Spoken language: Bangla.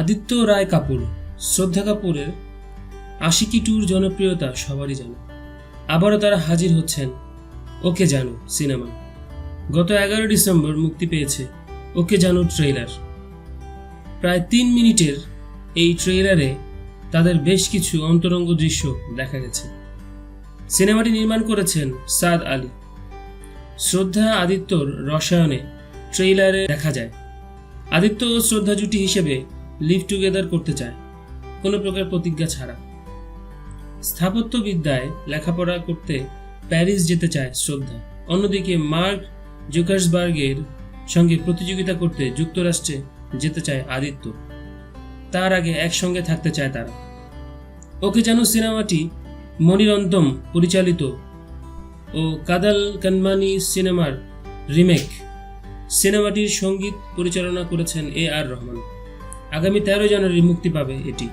আদিত্য রায় কাপুর, শ্রদ্ধা কাপুরের আশিকি টুর জনপ্রিয়তা সবারই জানে। আবারও তারা হাজির হচ্ছেন ওকে জানো সিনেমা। গত এগারো ডিসেম্বর মুক্তি পেয়েছে ওকে জানো ট্রেলার প্রায় তিন মিনিটের এই ট্রেলারে তাদের বেশ কিছু অন্তরঙ্গ দৃশ্য দেখা গেছে। সিনেমাটি নির্মাণ করেছেন সাদ আলী। শ্রদ্ধা আদিত্যর রসায়নে ট্রেইলারে দেখা যায়। আদিত্য ও শ্রদ্ধা জুটি হিসেবে লিভ টুগেদার করতে চায়, কোনো প্রকার প্রতিজ্ঞা ছাড়া। স্থাপত্যবিদ্যায় লেখাপড়া করতে প্যারিস যেতে চায় শ্রদ্ধা। অন্যদিকে মার্ক জুকার্সবার্গের সঙ্গে প্রতিযোগিতা করতে যুক্তরাষ্ট্রে যেতে চায় আদিত্য। তার আগে একসঙ্গে থাকতে চায় তারা। ওকে যেন সিনেমাটি মনিরন্তম পরিচালিত ও কাদাল কানমানি সিনেমার রিমেক সিনেমাটির সংগীত পরিচালনা করেছেন এ আর রহমান। আগামী তেরো জানুয়ারি মুক্তি পাবে এটি।